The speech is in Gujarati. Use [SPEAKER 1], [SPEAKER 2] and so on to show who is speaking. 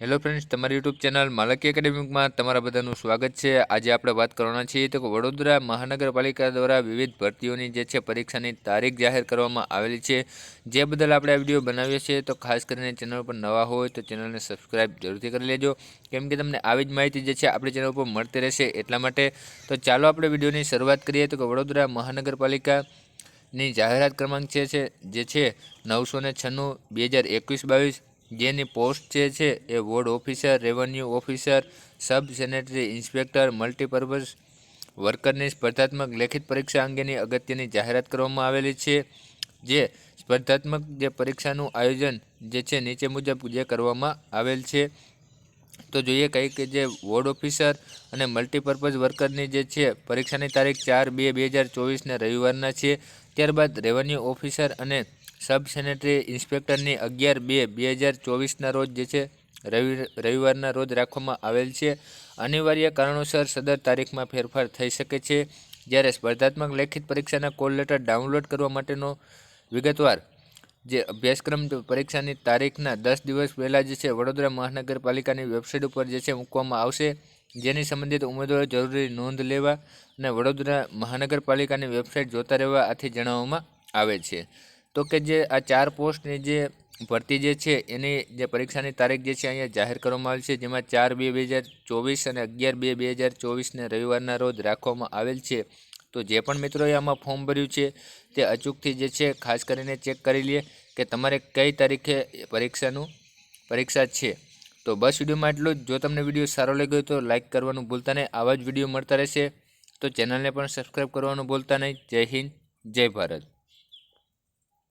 [SPEAKER 1] હેલો ફ્રેન્ડ્સ તમારી યુટ્યુબ ચેનલ માલકી એકેડેમિકમાં તમારા બધાનું સ્વાગત છે. આજે આપણે વાત કરવાના છીએ તો વડોદરા મહાનગરપાલિકા દ્વારા વિવિધ ભરતીઓની જે છે પરીક્ષાની તારીખ જાહેર કરવામાં આવેલી છે. જે બદલ આપણે આ વીડિયો બનાવીએ છીએ તો ખાસ કરીને ચેનલ પર નવા હોય તો ચેનલને સબસ્ક્રાઈબ જરૂરથી કરી લેજો. કેમ કે તમને આવી જ માહિતી જે છે આપણી ચેનલ પર મળતી રહેશે એટલા માટે. તો ચાલો આપણે વિડીયોની શરૂઆત કરીએ તો વડોદરા મહાનગરપાલિકા ની જાહેરાત ક્રમાંક છે, જે છે નવસો ને છન્નું, બે હજાર એકવીસ, બાવીસ જેની પોસ્ટ જે છે એ ward officer revenue officer sub sanitary inspector multipurpose વર્કરની સ્પર્ધાત્મક લેખિત પરીક્ષા અંગેની અગત્યની જાહેરાત કરવામાં આવેલી છે. જે સ્પર્ધાત્મક જે પરીક્ષાનું આયોજન જે છે નીચે મુજબ જે કરવામાં આવેલ છે. તો જોઈએ કઈ કે જે વોર્ડ ઓફિસર અને મલ્ટીપર્પઝ વર્કરની જે છે પરીક્ષાની તારીખ ચાર બે બે હજાર ચોવીસને રવિવારના છે. ત્યારબાદ રેવન્યુ ઓફિસર અને સબ સેનેટરી ઇન્સ્પેક્ટરની અગિયાર બે બે હજાર ચોવીસના રોજ જે છે, રવિ, રવિવારના રોજ રાખવામાં આવેલ છે. અનિવાર્ય કારણોસર સદર તારીખમાં ફેરફાર થઈ શકે છે. જ્યારે સ્પર્ધાત્મક લેખિત પરીક્ષાના કોલ લેટર ડાઉનલોડ કરવા માટેનો વિગતવાર જે અભ્યાસક્રમ પરીક્ષાની તારીખના દસ દિવસ પહેલાં જે છે, વડોદરા મહાનગરપાલિકાની વેબસાઇટ ઉપર જે છે, મૂકવામાં આવશે. જેની સંબંધિત ઉમેદવારો જરૂરી નોંધ લેવા અને વડોદરા મહાનગરપાલિકાની વેબસાઇટ જોતા રહેવા આથી જણાવવામાં આવે છે. તો કે જે આ ચાર પોસ્ટની જે ભરતી જે છે, એની જે પરીક્ષાની તારીખ જે છે અહીંયા જાહેર કરવામાં આવી છે, જેમાં ચાર બે બે હજાર ચોવીસ અને અગિયાર બે બે હજાર ચોવીસને રવિવારના રોજ રાખવામાં આવેલ છે. તો જે પણ મિત્રોએ આમાં ફોર્મ ભર્યું છે, તે અચૂકથી જે છે, ખાસ કરીને ચેક કરી લે કે તમારે કઈ તારીખે પરીક્ષાનું પરીક્ષા છે. તો બસ વિડીયોમાં એટલું જ. જો તમને વીડિયો સારો લાગ્યો તો લાઇક કરવાનું ભૂલતા નહીં. આવા જ વીડિયો મળતા રહેશે. તો ચેનલને પણ સબસ્ક્રાઈબ કરવાનું ભૂલતા નહીં. જય હિન્દ, જય ભારત.